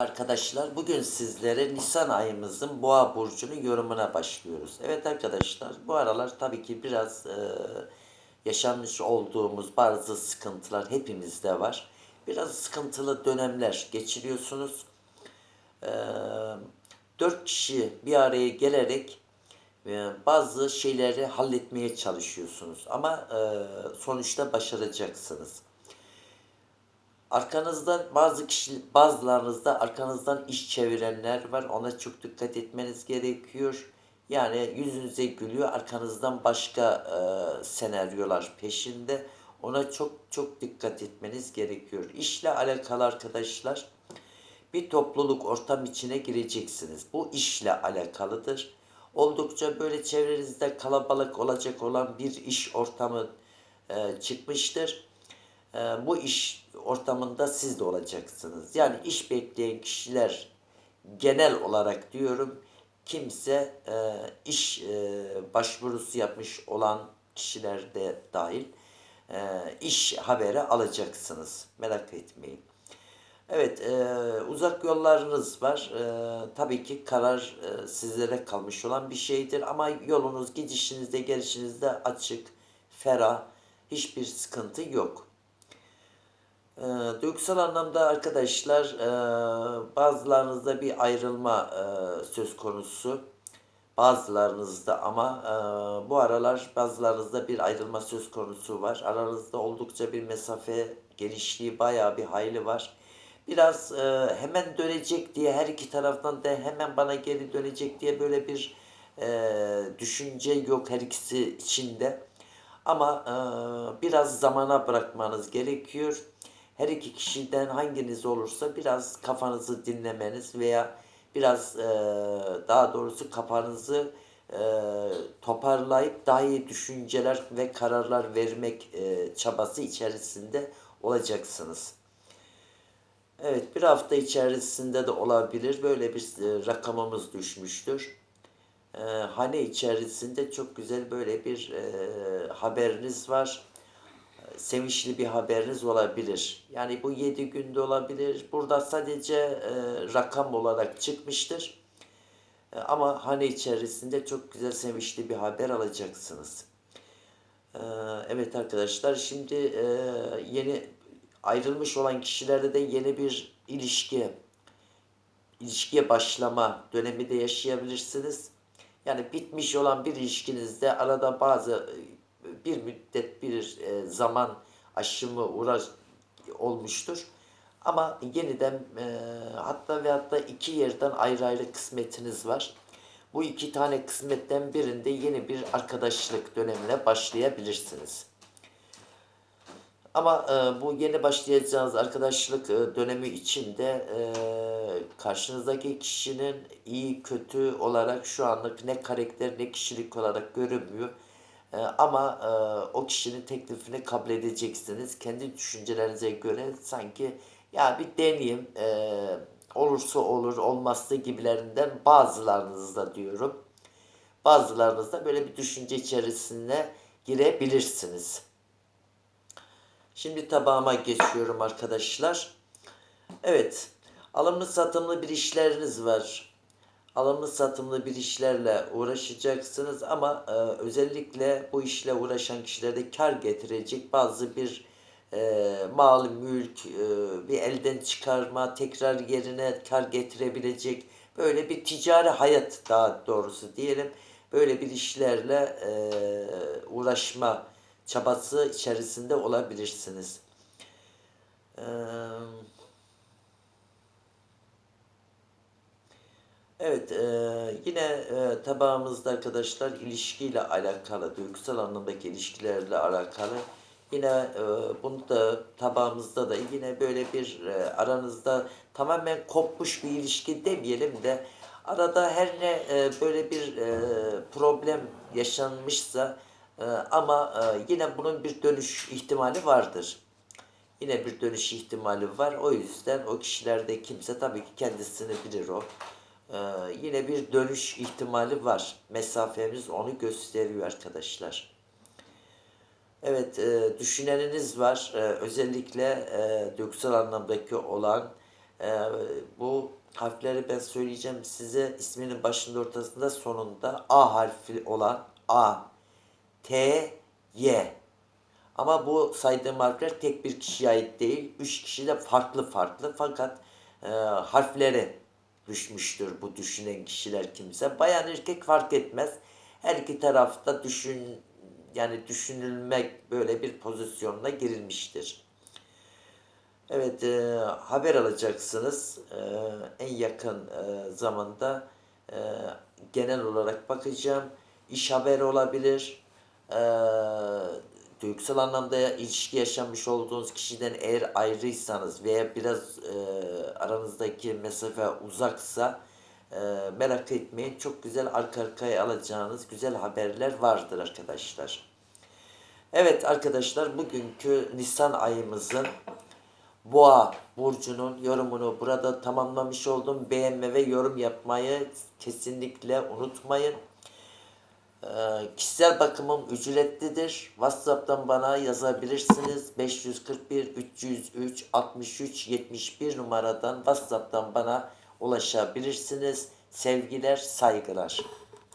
Arkadaşlar bugün sizlere Nisan ayımızın Boğa burcunun yorumuna başlıyoruz. Evet arkadaşlar bu aralar tabii ki biraz e, yaşanmış olduğumuz bazı sıkıntılar hepimizde var. Biraz sıkıntılı dönemler geçiriyorsunuz. E, dört kişi bir araya gelerek e, bazı şeyleri halletmeye çalışıyorsunuz. Ama e, sonuçta başaracaksınız. Arkanızda bazı kişi, bazılarınızda arkanızdan iş çevirenler var. Ona çok dikkat etmeniz gerekiyor. Yani yüzünüze gülüyor, arkanızdan başka e, senaryolar peşinde. Ona çok çok dikkat etmeniz gerekiyor. İşle alakalı arkadaşlar bir topluluk ortam içine gireceksiniz. Bu işle alakalıdır. Oldukça böyle çevrenizde kalabalık olacak olan bir iş ortamı e, çıkmıştır. E, bu iş ortamında siz de olacaksınız. Yani iş bekleyen kişiler genel olarak diyorum kimse e, iş e, başvurusu yapmış olan kişiler de dahil e, iş haberi alacaksınız. Merak etmeyin. Evet, uzak yollarınız var. E, tabii ki karar sizlere kalmış olan bir şeydir. Ama yolunuz gidişinizde gelişinizde açık, ferah, hiçbir sıkıntı yok. E, duygusal anlamda arkadaşlar e, bazılarınızda bir ayrılma e, söz konusu. Bazılarınızda ama e, bu aralar bazılarınızda bir ayrılma söz konusu var. Aranızda oldukça bir mesafe genişliği bayağı bir hayli var. Biraz hemen dönecek diye her iki taraftan da hemen bana geri dönecek diye böyle bir düşünce yok her ikisi içinde. Ama biraz zamana bırakmanız gerekiyor. Her iki kişiden hanginiz olursa biraz kafanızı dinlemeniz veya biraz e, daha doğrusu kafanızı e, toparlayıp daha iyi düşünceler ve kararlar vermek e, çabası içerisinde olacaksınız. Evet bir hafta içerisinde de olabilir. Böyle bir e, rakamımız düşmüştür. E, hane içerisinde çok güzel böyle bir e, haberiniz var. E, Sevinçli bir haberiniz olabilir. Yani bu 7 günde olabilir. Burada sadece e, rakam olarak çıkmıştır. E, ama hane içerisinde çok güzel sevinçli bir haber alacaksınız. Ee, Evet arkadaşlar şimdi e, yeni ayrılmış olan kişilerde de yeni bir ilişki, ilişkiye başlama dönemi de yaşayabilirsiniz. Yani bitmiş olan bir ilişkinizde arada bazı e, bir müddet bir e, zaman aşımı uğraş olmuştur. Ama yeniden e, hatta ve hatta iki yerden ayrı ayrı kısmetiniz var. Bu iki tane kısmetten birinde yeni bir arkadaşlık dönemine başlayabilirsiniz. Ama e, bu yeni başlayacağınız arkadaşlık e, dönemi içinde e, karşınızdaki kişinin iyi kötü olarak şu anlık ne karakter ne kişilik olarak görünmüyor. E, ama e, o kişinin teklifini kabul edeceksiniz. Kendi düşüncelerinize göre sanki ya bir deneyeyim e, olursa olur olmazsa gibilerinden bazılarınızda diyorum. Bazılarınızda böyle bir düşünce içerisine girebilirsiniz. Şimdi tabağıma geçiyorum arkadaşlar. Evet, alımlı satımlı bir işleriniz var. Alımlı satımlı bir işlerle uğraşacaksınız ama e, özellikle bu işle uğraşan kişilerde kar getirecek bazı bir e, mal, mülk, e, bir elden çıkarma, tekrar yerine kar getirebilecek böyle bir ticari hayat daha doğrusu diyelim. Böyle bir işlerle e, uğraşma çabası içerisinde olabilirsiniz. Ee, Evet, e, yine e, tabağımızda arkadaşlar ilişkiyle alakalı, duygusal anlamdaki ilişkilerle alakalı. Yine e, bunu da tabağımızda da yine böyle bir e, aranızda tamamen kopmuş bir ilişki demeyelim de arada her ne e, böyle bir e, problem yaşanmışsa e, ama e, yine bunun bir dönüş ihtimali vardır. Yine bir dönüş ihtimali var. O yüzden o kişilerde kimse tabii ki kendisini bilir o. Ee, yine bir dönüş ihtimali var. Mesafemiz onu gösteriyor arkadaşlar. Evet, e, düşüneniniz var. E, özellikle e, duygusal anlamdaki olan Ee, bu harfleri ben söyleyeceğim size. isminin başında ortasında sonunda A harfi olan A, T, Y. Ama bu saydığım harfler tek bir kişiye ait değil. Üç kişi de farklı farklı fakat e, harfleri düşmüştür bu düşünen kişiler kimse. Bayan erkek fark etmez. Her iki tarafta düşün yani düşünülmek böyle bir pozisyonuna girilmiştir. Evet, e, haber alacaksınız. E, en yakın e, zamanda e, genel olarak bakacağım. İş haberi olabilir. E, duygusal anlamda ilişki yaşamış olduğunuz kişiden eğer ayrıysanız veya biraz e, aranızdaki mesafe uzaksa e, merak etmeyin. Çok güzel arka arkaya alacağınız güzel haberler vardır arkadaşlar. Evet arkadaşlar bugünkü Nisan ayımızın Boğa burcunun yorumunu burada tamamlamış oldum. Beğenme ve yorum yapmayı kesinlikle unutmayın. Ee, kişisel bakımım ücretlidir. WhatsApp'tan bana yazabilirsiniz. 541 303 63 71 numaradan WhatsApp'tan bana ulaşabilirsiniz. Sevgiler, saygılar.